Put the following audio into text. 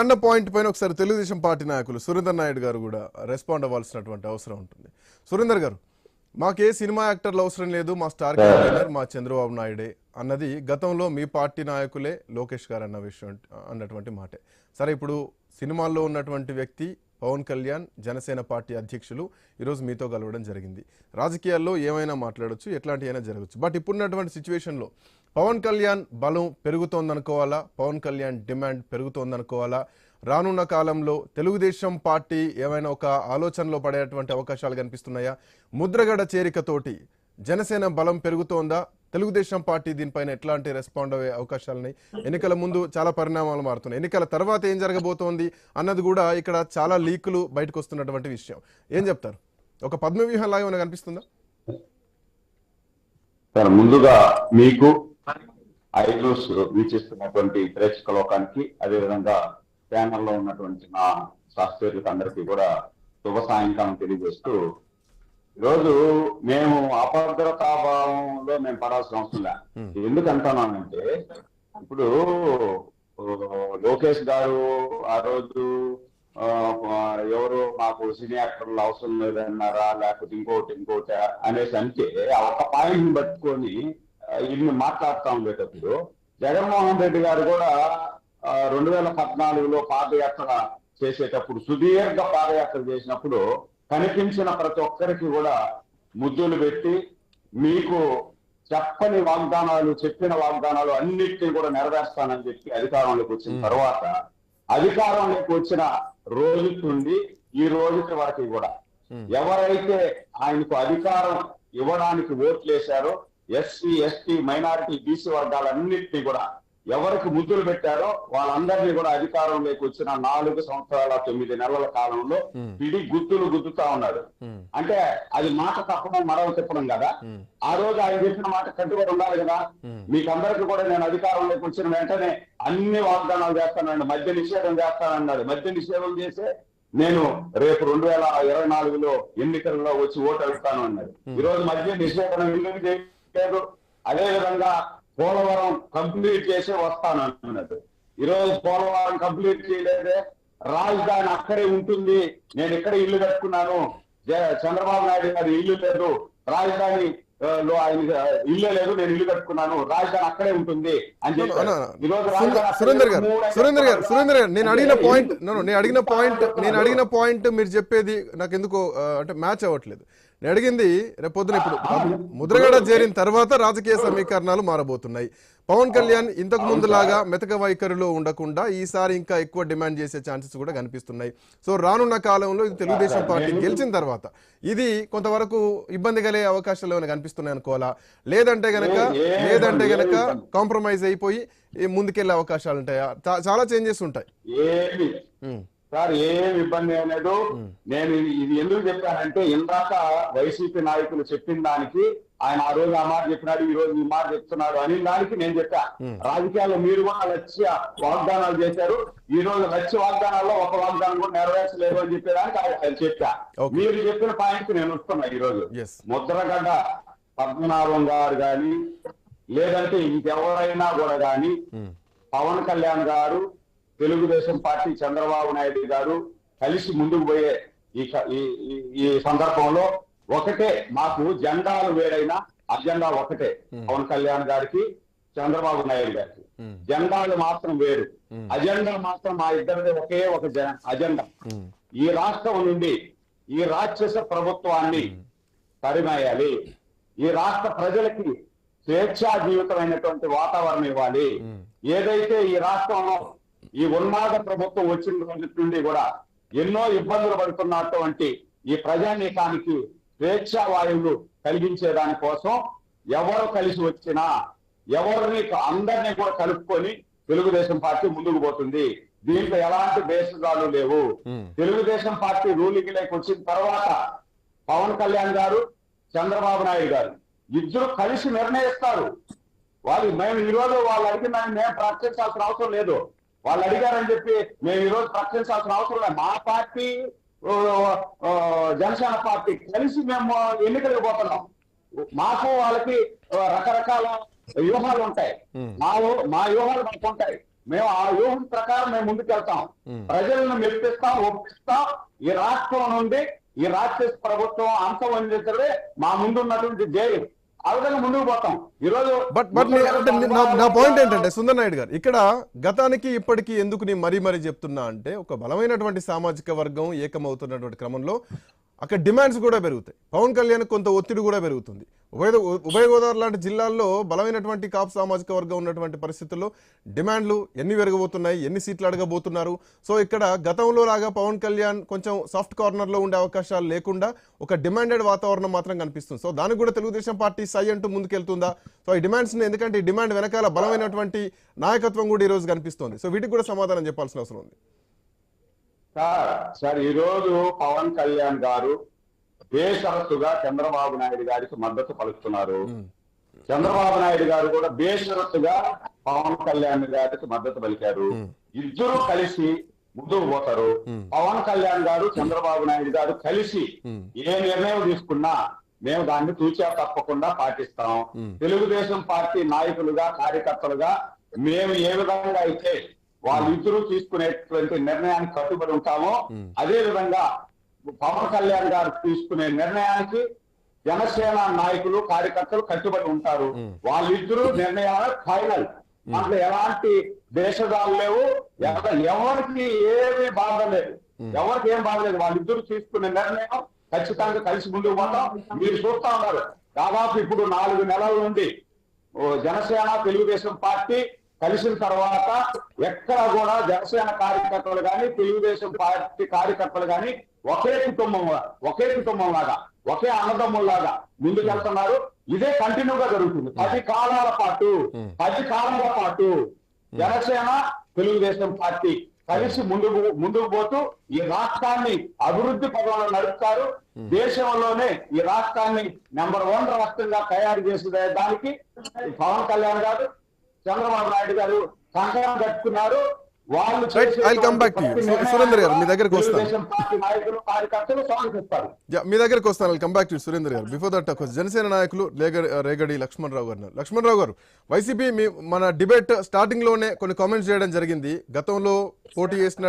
అన్న పాయింట్ పైన ఒకసారి తెలుగుదేశం పార్టీ నాయకులు సురేందర్ నాయుడు గారు కూడా రెస్పాండ్ అవ్వాల్సినటువంటి అవసరం ఉంటుంది. సురేందర్ గారు మాకే సినిమా యాక్టర్లు అవసరం లేదు మా స్టార్ క్యాంపెయినర్ మా చంద్రబాబు నాయుడే అన్నది గతంలో మీ పార్టీ నాయకులే లోకేష్ గారు అన్న విషయం అన్నటువంటి మాటే. సరే ఇప్పుడు సినిమాల్లో ఉన్నటువంటి వ్యక్తి పవన్ కళ్యాణ్ జనసేన పార్టీ అధ్యక్షులు ఈరోజు మీతో కలవడం జరిగింది. రాజకీయాల్లో ఏమైనా మాట్లాడొచ్చు ఎట్లాంటి అయినా జరగచ్చు. బట్ ఇప్పుడున్నటువంటి సిచ్యువేషన్లో పవన్ కళ్యాణ్ బలం పెరుగుతోందనుకోవాలా? పవన్ కళ్యాణ్ డిమాండ్ పెరుగుతోందనుకోవాలా? రానున్న కాలంలో తెలుగుదేశం పార్టీ ఏమైనా ఒక ఆలోచనలో పడేటువంటి అవకాశాలు కనిపిస్తున్నాయా? ముద్రగడ చేరికతోటి జనసేన బలం పెరుగుతోందా? తెలుగుదేశం పార్టీ దీనిపైన ఎట్లాంటి రెస్పాండ్ అయ్యే అవకాశాలున్నాయి? ఎన్నికల ముందు చాలా పరిణామాలు మారుతున్నాయి. ఎన్నికల తర్వాత ఏం జరగబోతోంది అన్నది కూడా ఇక్కడ చాలా లీకులు బయటకు వస్తున్నటువంటి విషయం. ఏం చెప్తారు? ఒక పద్మవ్యూహం లాగా ఏమైనా కనిపిస్తుందా? సార్ ముందుగా మీకు ఐడ్రూస్ వీక్షిస్తున్నటువంటి ప్రేక్షక లోకానికి అదేవిధంగా ప్యానల్లో ఉన్నటువంటి నా శాస్త్రీయులకు అందరికీ కూడా శుభ సాయంకాలం తెలియజేస్తూ ఈరోజు మేము అభద్రతాభావంలో మేము పడాల్సిన అవసరం లే. ఎందుకు అంటున్నానంటే ఇప్పుడు లోకేష్ గారు ఆ రోజు ఎవరు మాకు సినీ యాక్టర్లు అవసరం లేదన్నారా లేకపోతే ఇంకోటి ఇంకోటి అనేసి అంటే ఆ ఒక పాయింట్ పట్టుకొని ఇన్ని మాట్లాడుతూ ఉండేటప్పుడు జగన్మోహన్ రెడ్డి గారు కూడా రెండు వేల పద్నాలుగులో పాదయాత్ర చేసేటప్పుడు సుదీర్ఘ పాదయాత్ర చేసినప్పుడు కనిపించిన ప్రతి ఒక్కరికి కూడా ముద్దులు పెట్టి మీకు చెప్పని వాగ్దానాలు చెప్పిన వాగ్దానాలు అన్నిటినీ కూడా నెరవేర్స్తానని చెప్పి అధికారంలోకి వచ్చిన. తర్వాత అధికారంలోకి వచ్చిన రోజు నుండి ఈ రోజుకి వరకు కూడా. ఎవరైతే ఆయనకు అధికారం ఇవ్వడానికి ఓట్లు వేశారో ఎస్సీ ఎస్టీ మైనారిటీ బీసీ వర్గాలన్నింటినీ కూడా ఎవరికి ముద్దులు పెట్టారో వాళ్ళందరినీ కూడా అధికారంలోకి వచ్చిన నాలుగు సంవత్సరాల తొమ్మిది నెలల కాలంలో. పిడి గుద్దులు గుద్దుతా ఉన్నారు ఉమ్, అంటే అది మాట తప్పడం మరవ తిప్పడం కదా. ఆ రోజు ఆయన చెప్పిన మాట కట్టుబడి ఉండాలి కదా. మీకందరికి కూడా నేను అధికారంలోకి వచ్చిన వెంటనే అన్ని వాగ్దానాలు చేస్తానండి మద్య నిషేధం చేస్తానన్నాడు. మద్య నిషేధం చేసే నేను రేపు రెండు వేల ఇరవై నాలుగులో ఎన్నికల్లో వచ్చి ఓటు అడుగుతాను అన్నాడు. ఈ రోజు మద్య నిషేధం ఎందుకు లేదు అదే విధంగా పోలవరం కంప్లీట్ చేసి వస్తాను అన్నాడు. ఈ రోజు పోలవరం కంప్లీట్ చేయలేదే. రాజధాని అక్కడే ఉంటుంది. నేను ఇక్కడ ఇల్లు కట్టుకున్నాను. జ- చంద్రబాబు నాయుడు గారి ఇల్లు లేదు. రాజధాని లో ఆయన ఇల్లు లేదు నేను ఇల్లు కట్టుకున్నాను రాజధాని అక్కడే ఉంటుంది అని సురేందర్- గారు సురేందర్ గారు సురేందర్ గారు నేను అడిగిన పాయింట్ నేను అడిగిన పాయింట్ నేను అడిగిన పాయింట్ మీరు చెప్పేది నాకు ఎందుకో అంటే మ్యాచ్ అవ్వట్లేదు. నేను అడిగింది రేపు పొద్దున ఇప్పుడు ముద్రగడ చేరిన తర్వాత రాజకీయ సమీకరణాలు మారబోతున్నాయి. పవన్ కళ్యాణ్ ఇంతకు ముందు లాగా మెతక వైఖరిలో ఉండకుండా ఈసారి ఇంకా ఎక్కువ డిమాండ్ చేసే ఛాన్సెస్ కూడా కనిపిస్తున్నాయి. సో రానున్న కాలంలో ఇది తెలుగుదేశం పార్టీ గెలిచిన తర్వాత ఇది కొంతవరకు ఇబ్బంది కలిగే అవకాశాలు ఏమైనా కనిపిస్తున్నాయి అనుకోవాలా? లేదంటే గనక లేదంటే గనక? కాంప్రమైజ్ అయిపోయి ముందుకెళ్ళే అవకాశాలు ఉంటాయా? చాలా చేంజెస్ ఉంటాయి. సార్ ఏం ఇబ్బంది లేదు. నేను ఇది- ఎందుకు చెప్పానంటే ఇందాక వైసీపీ నాయకులు చెప్పిన దానికి ఆయన ఆ రోజు ఆ మాట చెప్పినాడు ఈ రోజు ఈ మాట చెప్తున్నాడు అని దానికి నేను చెప్పా. రాజకీయాల్లో మీరు కూడా లక్ష్య వాగ్దానాలు చేశారు. ఈ రోజు లక్ష్య వాగ్దానాల్లో ఒక వాగ్దానం కూడా నెరవేర్చలేదు అని చెప్పేదానికి ఆయన చెప్పా. మీరు చెప్పిన పాయింట్ నేను వస్తున్నా ఈ రోజు. ముద్రగడ్డ పద్మనాభం గారు గాని లేదంటే ఇంకెవరైనా కూడా గాని ఉమ్, పవన్ కళ్యాణ్ గారు తెలుగుదేశం పార్టీ చంద్రబాబు నాయుడు గారు కలిసి ముందుకు పోయే ఈ సందర్భంలో ఒకటే మాకు జెండాలు వేరైనా అజెండా ఒకటే. పవన్ కళ్యాణ్ గారికి చంద్రబాబు నాయుడు గారికి. జెండాలు మాత్రం వేరు. అజెండా మాత్రం మా ఇద్దరిది ఒకే ఒక అజెండా. ఈ రాష్ట్రం నుండి ఈ రాక్షస ప్రభుత్వాన్ని తరిమేయాలి. ఈ రాష్ట్ర ప్రజలకి స్వేచ్ఛా జీవితమైనటువంటి వాతావరణం ఇవ్వాలి. ఏదైతే ఈ రాష్ట్రంలో ఈ ఉన్మాద ప్రభుత్వం వచ్చిన రోజు నుండి కూడా ఎన్నో ఇబ్బందులు పడుతున్నటువంటి ఈ ప్రజానీకానికి స్వేచ్ఛా వాయువులు కలిగించే దానికోసం ఎవరు కలిసి వచ్చినా ఎవరిని అందరినీ కూడా కలుపుకొని తెలుగుదేశం పార్టీ ముందుకు పోతుంది. దీంట్లో ఎలాంటి బేసుగాలు లేవు. తెలుగుదేశం పార్టీ రూలింగ్ లేక వచ్చిన తర్వాత పవన్ కళ్యాణ్ గారు చంద్రబాబు నాయుడు గారు ఇద్దరు కలిసి నిర్ణయిస్తారు. వాళ్ళు మేము ఈ రోజు వాళ్ళు అడిగిందని మేము ప్రకటించాల్సిన అవసరం లేదు. వాళ్ళు అడిగారని చెప్పి మేము ఈ రోజు ప్రకటించాల్సిన అవసరం లేదు. మా పార్టీ జనసేన పార్టీ కలిసి మేము ఎన్నికలకు పోతున్నాం. మాకు వాళ్ళకి రకరకాల వ్యూహాలు ఉంటాయి. మా మా వ్యూహాలు మాకు ఉంటాయి. మేము ఆ వ్యూహం ప్రకారం మేము ముందుకెళ్తాం. ప్రజలను మెప్పిస్తాం ఒప్పిస్తాం. ఈ రాష్ట్రం నుండి ఈ రాక్షస ప్రభుత్వం అంతం అందించడమే మా ముందు ఉన్నటువంటి జైలు బట్ బట్ నా పాయింట్ ఏంటంటే సుందర్ నాయుడు గారు ఇక్కడ గతానికి ఇప్పటికీ ఎందుకు నేను మరీ మరీ చెప్తున్నా అంటే ఒక బలమైనటువంటి సామాజిక వర్గం ఏకమవుతున్నటువంటి క్రమంలో అక్కడ డిమాండ్స్ కూడా పెరుగుతాయి. పవన్ కళ్యాణ్ కొంత ఒత్తిడి కూడా పెరుగుతుంది. ఉభయ ఉభయ గోదావరి లాంటి జిల్లాల్లో బలమైనటువంటి కాపు సామాజిక వర్గం ఉన్నటువంటి పరిస్థితుల్లో డిమాండ్లు ఎన్ని పెరగబోతున్నాయి ఎన్ని సీట్లు అడగబోతున్నారు? సో ఇక్కడ గతంలో లాగా పవన్ కళ్యాణ్ కొంచెం సాఫ్ట్ కార్నర్లో ఉండే అవకాశాలు లేకుండా ఒక డిమాండెడ్ వాతావరణం మాత్రం కనిపిస్తుంది. సో దానికి కూడా తెలుగుదేశం పార్టీ సై అంటూ ముందుకెళ్తుందా? సో ఈ డిమాండ్స్ని ఎందుకంటే ఈ డిమాండ్ వెనకాల బలమైనటువంటి నాయకత్వం కూడా ఈ రోజు కనిపిస్తోంది. సో వీటికి కూడా సమాధానం చెప్పాల్సిన అవసరం ఉంది. సార్ సార్ ఈ రోజు పవన్ కళ్యాణ్ గారు బేషరతుగా చంద్రబాబు నాయుడు గారికి మద్దతు పలుకుతున్నారు. చంద్రబాబు నాయుడు గారు కూడా బేషరతుగా పవన్ కళ్యాణ్ గారికి మద్దతు పలికారు. ఇద్దరు కలిసి ముందుకు పోతారు. పవన్ కళ్యాణ్ గారు చంద్రబాబు నాయుడు గారు కలిసి ఏ నిర్ణయం తీసుకున్నా మేము దాన్ని తూచా తప్పకుండా పాటిస్తాం. తెలుగుదేశం పార్టీ నాయకులుగా కార్యకర్తలుగా మేము ఏ విధంగా అయితే వాళ్ళిద్దరూ తీసుకునేటువంటి నిర్ణయానికి కట్టుబడి ఉంటామో అదే విధంగా పవన్ కళ్యాణ్ గారు తీసుకునే నిర్ణయానికి జనసేన నాయకులు కార్యకర్తలు కట్టుబడి ఉంటారు. వాళ్ళిద్దరూ నిర్ణయాలు ఫైనల్. దాంట్లో ఎలాంటి దేశదాలు లేవు. ఎవ- ఎవరికి ఏమీ బాధ లేదు. ఎవరికి ఏం బాధ లేదు. వాళ్ళిద్దరూ తీసుకునే నిర్ణయం ఖచ్చితంగా కలిసి ముందుకు పోతాం. మీరు చూస్తా ఉన్నారు. దాదాపు ఇప్పుడు నాలుగు నెలల నుండి జనసేన తెలుగుదేశం పార్టీ కలిసిన తర్వాత ఎక్కడ కూడా జనసేన కార్యకర్తలు కానీ తెలుగుదేశం పార్టీ కార్యకర్తలు కానీ ఒకే కుటుంబం ఒకే కుటుంబం లాగా ఒకే అన్నదమ్ముల్లాగా ముందుకెళ్తున్నారు. ఇదే కంటిన్యూగా జరుగుతుంది. పది కాలాల పాటు పది కాలాల పాటు జనసేన తెలుగుదేశం పార్టీ కలిసి ముందుకు ముందుకు పోతూ ఈ రాష్ట్రాన్ని అభివృద్ధి పదంలో నడుపుతారు. దేశంలోనే ఈ రాష్ట్రాన్ని నెంబర్ వన్ రాష్ట్రంగా తయారు చేసే దానికి పవన్ కళ్యాణ్ గారు చంద్రబాబు నాయుడు గారు కంకణం కట్టుకున్నారు. వాళ్ళు సురేందర్ గారు, మీ దగ్గరకు వస్తాను. మీ దగ్గరకు వస్తాను. కమ్ బ్యాక్ టు సురేందర్ గారు. బిఫోర్ దట్ జనసేన నాయకులు రేగడి లక్ష్మణరావు గారు ఉన్నారు. లక్ష్మణరావు గారు వైసీపీ మీ మన డిబేట్ స్టార్టింగ్లోనే కొన్ని కామెంట్స్ చేయడం జరిగింది. గతంలో పోటీ చేసిన